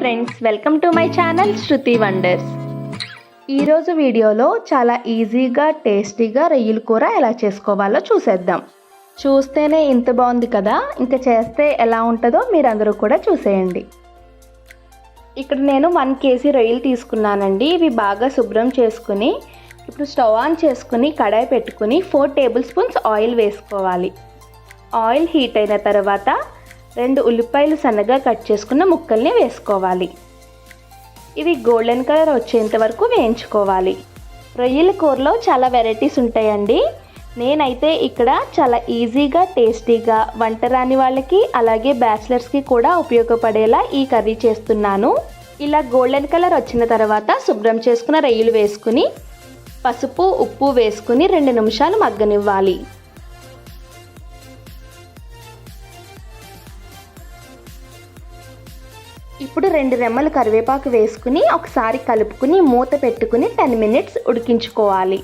Friends welcome to my channel Shruti wonders ఈరోజు వీడియోలో చాలా ఈజీగా టేస్టీగా రొయ్యల కూర ఎలా చేసుకోవాలో చూసేద్దాం. చూస్తేనే ఇంత బాగుంది కదా ఇంకా చేస్తే ఎలా ఉంటుందో మీరందరూ కూడా చూసేయండి. ఇక్కడ నేను వన్ కేజీ రొయ్యలు తీసుకున్నానండి ఇవి బాగా శుభ్రం చేసుకుని ఇప్పుడు స్టవ్ ఆన్ చేసుకుని కడాయి పెట్టుకుని ఫోర్ టేబుల్ స్పూన్స్ ఆయిల్ వేసుకోవాలి. ఆయిల్ హీట్ అయిన తర్వాత రెండు ఉల్లిపాయలు సన్నగా కట్ చేసుకున్న ముక్కల్ని వేసుకోవాలి. ఇవి గోల్డెన్ కలర్ వచ్చేంత వరకు వేయించుకోవాలి. రొయ్యల కూరలో చాలా వెరైటీస్ ఉంటాయండి. నేనైతే ఇక్కడ చాలా ఈజీగా టేస్టీగా వంట రాని వాళ్ళకి అలాగే బ్యాచిలర్స్కి కూడా ఉపయోగపడేలా ఈ కర్రీ చేస్తున్నాను. ఇలా గోల్డెన్ కలర్ వచ్చిన తర్వాత శుభ్రం చేసుకున్న రొయ్యలు వేసుకుని పసుపు ఉప్పు వేసుకుని రెండు నిమిషాలు మగ్గనివ్వాలి. ఇప్పుడు రెండు రెమ్మలు కరివేపాకు వేసుకుని ఒకసారి కలుపుకుని మూత పెట్టుకుని టెన్ మినిట్స్ ఉడికించుకోవాలి.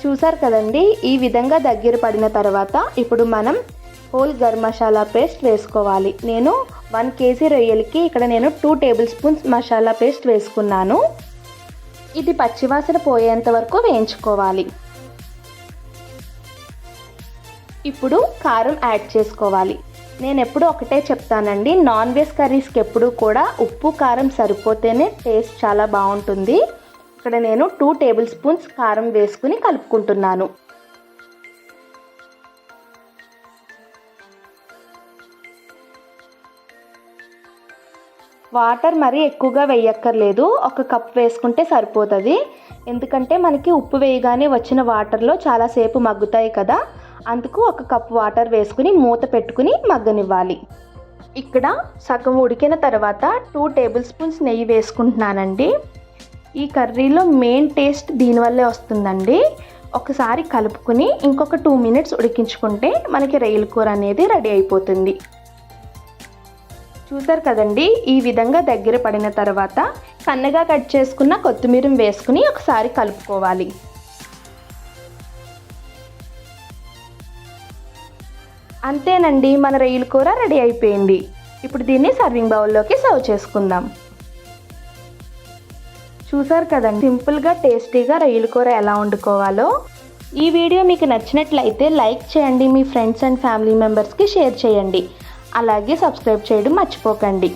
చూసారు కదండి? ఈ విధంగా దగ్గర పడిన తర్వాత ఇప్పుడు మనం హోల్ గరం మసాలా పేస్ట్ వేసుకోవాలి. నేను వన్ కేజీ రొయ్యలకి ఇక్కడ నేను two tablespoons masala paste వేసుకున్నాను. ఇది పచ్చివాసన పోయేంత వరకు వేయించుకోవాలి. ఇప్పుడు కారం యాడ్ చేసుకోవాలి. నేను ఎప్పుడు ఒకటే చెప్తానండి నాన్ వెజ్ కర్రీస్కి ఎప్పుడు కూడా ఉప్పు కారం సరిపోతేనే టేస్ట్ చాలా బాగుంటుంది. ఇక్కడ నేను టూ టేబుల్ స్పూన్స్ కారం వేసుకుని కలుపుకుంటున్నాను. వాటర్ మరీ ఎక్కువగా వేయక్కర్లేదు ఒక కప్ వేసుకుంటే సరిపోతుంది. ఎందుకంటే మనకి ఉప్పు వేయగానే వచ్చిన వాటర్లో చాలాసేపు మగ్గుతాయి కదా. అందుకు ఒక కప్ వాటర్ వేసుకుని మూత పెట్టుకుని మగ్గనివ్వాలి. ఇక్కడ సగం ఉడికిన తర్వాత టూ టేబుల్ స్పూన్స్ నెయ్యి వేసుకుంటున్నానండి. ఈ కర్రీలో మెయిన్ టేస్ట్ దీనివల్లే వస్తుందండి. ఒకసారి కలుపుకుని ఇంకొక టూ మినిట్స్ ఉడికించుకుంటే మనకి రొయ్యల కూర అనేది రెడీ అయిపోతుంది. చూసారు కదండి ఈ విధంగా దగ్గర పడిన తర్వాత సన్నగా కట్ చేసుకున్న కొత్తిమీర వేసుకుని ఒకసారి కలుపుకోవాలి. అంతేనండి మన రొయ్యల కూర రెడీ అయిపోయింది. ఇప్పుడు దీన్ని సర్వింగ్ బౌల్లోకి సర్వ్ చేసుకుందాం. చూసారు కదండి సింపుల్గా టేస్టీగా రొయ్యల కూర ఎలా వండుకోవాలో. ఈ వీడియో మీకు నచ్చినట్లయితే లైక్ చేయండి మీ ఫ్రెండ్స్ అండ్ ఫ్యామిలీ మెంబర్స్కి షేర్ చేయండి. అలాగే సబ్స్క్రైబ్ చేయడం మర్చిపోకండి.